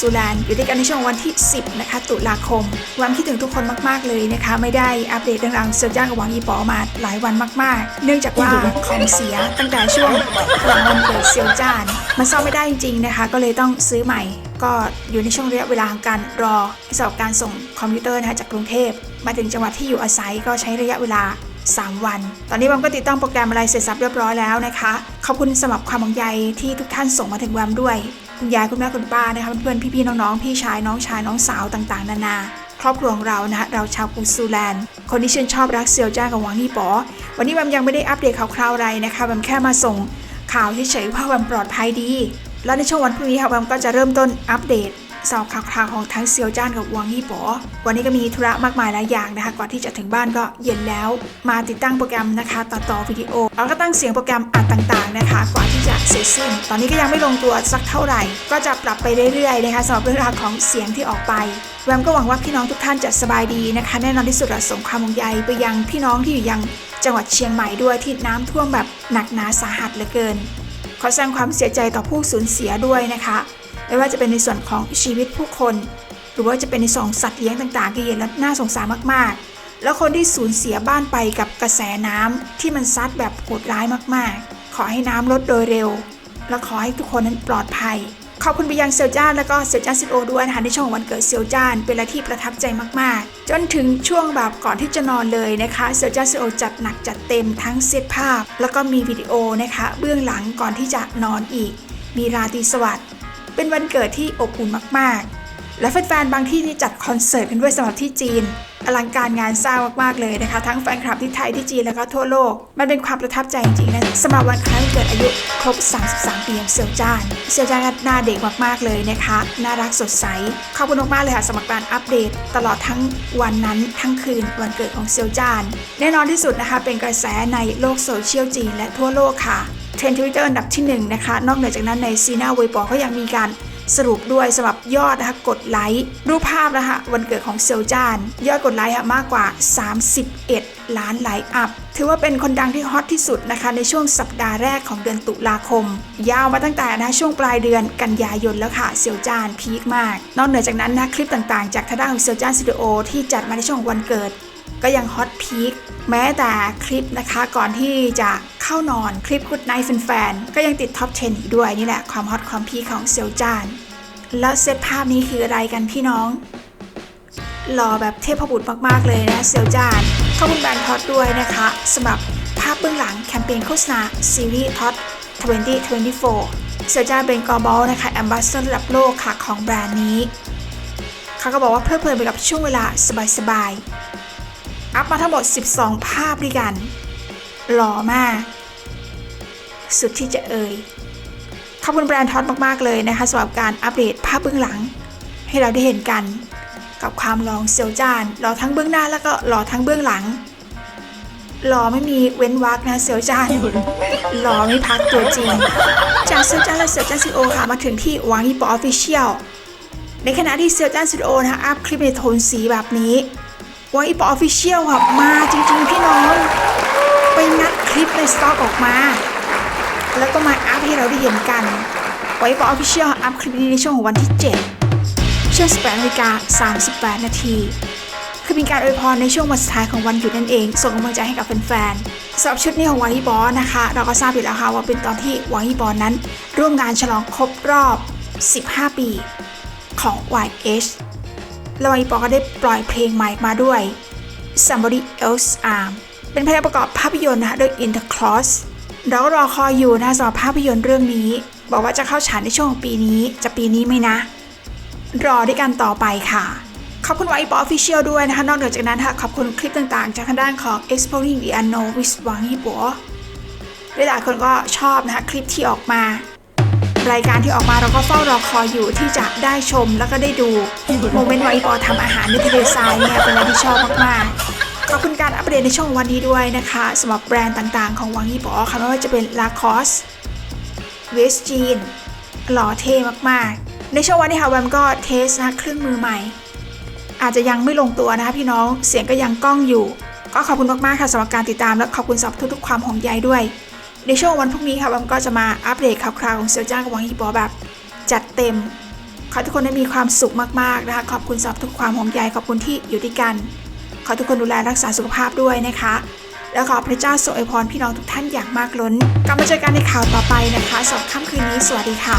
ซูแลนด์อยู่ด้วยกันในช่วงวันที่ 10 นะคะ ตุลาคมวันคิดถึงทุกคนมากๆเลยนะคะ ไม่ได้อัปเดตเรื่องราวเซียวจ้างกับหวังอีป๋อมาหลายวันมากๆ เนื่องจากว่าของเสียตั้งแต่ช่วงหลังวันเกิดเซียวจ้านมันซ่อมไม่ได้จริงๆนะคะ ก็เลยต้องซื้อใหม่ก็อยู่ในช่วงระยะเวลาของการรอสำหรับการส่งคอมพิวเตอร์นะคะจากกรุงเทพ มาถึงจังหวัดที่อยู่อาศัยก็ใช้ระยะเวลา 3 วัน ตอนนี้แวมก็ติดตั้งโปรแกรมอะไรเสร็จสับเรียบร้อยแล้วนะคะ ขอบคุณสำหรับความห่วงใยที่ทุกท่านส่งมาถึงแวมด้วย คุณยายคุณแม่คุณป้านะคะเพื่อนๆพี่ๆน้องๆพี่ชายน้องชายน้องสาวต่างๆ นานา ครอบครัวของเรานะคะเราชาวกูซูแลนด์ คนที่ชื่นชอบรักเซียวจ้ากับหวังนี่ป๋อวันนี้แบมยังไม่ได้อัปเดตข่าวคราวอะไรนะคะแบมแค่มาส่งข่าวเฉยๆว่าแบมปลอดภัยดี แล้วในช่วงวันพรุ่งนี้ค่ะแบมก็จะเริ่มต้นอัปเดต สอบข่าวคราวของทั้งเซียวจ้านกับวังยี่ป๋อวันนี้ก็มีธุระมากมายหลายอย่างนะคะ ก่อนที่จะถึงบ้านก็เย็นแล้ว มาติดตั้งโปรแกรมนะคะต่อต่อวิดีโอแล้วก็ตั้งเสียงโปรแกรมอัดต่างๆนะคะกว่าที่จะเสร็จสิ้น ตอนนี้ก็ยังไม่ลงตัวสักเท่าไหร่ ก็จะปรับไปเรื่อยๆนะคะสำหรับเรื่องราวของเสียงที่ออกไปแวมก็หวังว่าพี่น้องทุกท่านจะสบายดีนะคะ แน่นอนที่สุดเราส่งความห่วงใยไปยังพี่น้องที่อยู่ยังจังหวัดเชียงใหม่ด้วยที่น้ำท่วมแบบหนักหนาสาหัสเหลือเกิน ขอแสดงความเสียใจต่อผู้สูญเสียด้วยนะคะ ไม่ว่าจะเป็นในส่วนของชีวิตผู้คน หรือว่าจะเป็นในส่วนของสัตว์เลี้ยงต่างๆที่เห็นแล้วน่าสงสารมากๆ แล้วคนที่สูญเสียบ้านไปกับกระแสน้ำที่มันซัดแบบโหดร้ายมากๆ ขอให้น้ำลดโดยเร็ว และขอให้ทุกคนนั้นปลอดภัย ขอบคุณไปยังเซียวจ้านแล้วก็เซียวจ้านซิโอด้วยนะคะในช่วงวันเกิดเซียวจ้านเป็นอะไรที่ประทับใจมากๆ จนถึงช่วงแบบก่อนที่จะนอนเลยนะคะเซียวจ้านซิโอจัดหนักจัดเต็มทั้งเซตภาพ แล้วก็มีวิดีโอนะคะเบื้องหลังก่อนที่จะนอนอีก มีราตรีสวัสดิ์ เป็นวันเกิดที่อบอุ่นมากๆ และแฟนๆบางที่นี่จัดคอนเสิร์ตกันด้วยสำหรับที่จีน อลังการงานสร้างมากๆเลยนะคะ ทั้งแฟนคลับที่ไทยที่จีนแล้วก็ทั่วโลก มันเป็นความประทับใจจริงๆนะสำหรับวันคล้ายเกิดอายุครบ 33 ปีของเซียวจ้านเซียวจ้านหน้าเด็กมากๆเลยนะคะ น่ารักสดใสขอบคุณมากๆเลยค่ะสำหรับการอัปเดต ตลอดทั้งวันนั้นทั้งคืนวันเกิดของเซียวจ้านแน่นอนที่สุดนะคะ เป็นกระแสในโลกโซเชียลจีนและทั่วโลกค่ะ เทรนด์ทวิตเตอร์อันดับที่1นะคะ นอกเหนือจากนั้นในซีน่าเวยปอก็ยังมีการสรุปด้วยสำหรับยอดนะคะกดไลค์รูปภาพนะคะวันเกิดของเซลจาน ยอดกดไลค์ะมากกว่า 31 ล้านไลค์อัพ ถือว่าเป็นคนดังที่ฮอตที่สุดนะคะในช่วงสัปดาห์แรกของเดือนตุลาคม ยาวมาตั้งแต่นะช่วงปลายเดือนกันยายนแล้วค่ะ เซลจานพีคมาก นอกเหนือจากนั้นนะคลิปต่างๆ จากทางด้านของเซลจานสตูดิโอที่จัดมาในช่วงวันเกิด ก็ยังฮอตพีค แม้แต่คลิปนะคะก่อนที่จะเข้านอนคลิป Good Night แฟนๆก็ยังติดท็อป10อีกด้วยนี่แหละความฮอตความพีของเซลจาน แล้วเซตภาพนี้คืออะไรกันพี่น้องหล่อแบบเทพบุตรมากๆเลยนะเซลจานขอบคุณแบรนด์ท็อตด้วยนะคะสำหรับภาพเบื้องหลังแคมเปญโฆษณาซีรีส์ท็อต2024 เซลจานเป็นกอบอลนะคะแอมบาสเดอร์ระดับโลกค่ะของแบรนด์นี้ เขาก็บอกว่าเพลิดเพลินไปกับช่วงเวลาสบายๆ มาทั้งหมด 12 ภาพด้วยกัน หล่อมาก สุดที่จะเอ่ย ขอบคุณแบรนด์ท็อตมาก ๆ เลยนะคะสำหรับการอัปเดตภาพเบื้องหลัง ให้เราได้เห็นกัน กับความหลองเซียวจานหล่อทั้งเบื้องหน้าแล้วก็หล่อทั้งเบื้องหลังหล่อไม่มีเว้นวรรคนะเซียวจานหล่อไม่พักตัวจริง จากเซียวจานและเซียวจานซีโอค่ะมาถึงที่วางฮีปออฟฟิเชียลในขณะที่เซียวจานสตูดิโอนะคะอัพคลิปในโทนสีแบบนี้ วางอีปออฟฟิเชียลค่ะมาจริงๆพี่น้อง ไปงัดคลิปในสต็อกออกมา แล้วก็มาอัพให้เราได้เห็นกัน ไว้ปออฟฟิเชียลอัพคลิปนี้ในช่วงของวันที่ 7 ช่วง18นาฬิกา38 นาทีคือเป็นการอวยพรในช่วงวันสุดท้ายของวันหยุดนั่นเอง ส่งกำลังใจให้กับแฟนๆสำหรับชุดนี้ของวาฮิบอสนะคะ เราก็ทราบอยู่แล้วค่ะว่าเป็นตอนที่วาฮิบอสนั้น ร่วมงานฉลองครบรอบ 15 ปีของ YH แล้วอีปอก็ได้ปล่อยเพลงใหม่มาด้วย Somebody Else Arm เป็นเพลงประกอบภาพยนตร์นะคะโดย Intercross เราก็รอคอยอยู่นะสำหรับภาพยนตร์เรื่องนี้ บอกว่าจะเข้าฉายในช่วงปีนี้ จะปีนี้ไหมนะ รอด้วยกันต่อไปค่ะ ขอบคุณไวปอ Official ด้วยนะคะ นอกเหนือจากนั้นค่ะขอบคุณคลิปต่างๆ จากทางด้านของ Exploring the Unknown with หวังฮีปัวหลายๆคนก็ชอบนะคะคลิปที่ออกมา รายการที่ออกมาเราก็เฝ้ารอคอยอยู่ที่จะได้ชมแล้วก็ได้ดูโมเมนต์ไวปอทำอาหารในทะเลทรายเนี่ยเป็นอะไรที่ชอบมากๆขอบคุณการอัปเดตในช่วงวันนี้ด้วยนะคะสำหรับแบรนด์ต่างๆ ของวังยี่ปอค่ะไม่ว่าจะเป็น Lacoste เวสจีนหล่อเท่มากๆ ในช่วงวันนี้ค่ะแวมก็เทสนะเครื่องมือใหม่ อาจจะยังไม่ลงตัวนะคะพี่น้องเสียงก็ยังก้องอยู่ ก็ขอบคุณมากๆค่ะสำหรับการติดตามและขอบคุณสำหรับทุกๆความห่วงใยด้วย ในช่วงวันพรุ่งนี้ค่ะแวมก็จะมาอัปเดตข่าวคราวของเซียวจ้างกับวังฮีปอแบบจัดเต็ม ขอทุกคนได้มีความสุขมากๆนะคะ ขอบคุณสำหรับทุกความห่วงใยขอบคุณที่อยู่ด้วยกัน ขอทุกคนดูแลรักษาสุขภาพด้วยนะคะ แล้วขอพระเจ้าทรงอวยพรพี่น้องทุกท่านอย่างมากล้นกลับมาเจอกันในข่าวต่อไปนะคะสำหรับค่ำคืนนี้สวัสดีค่ะ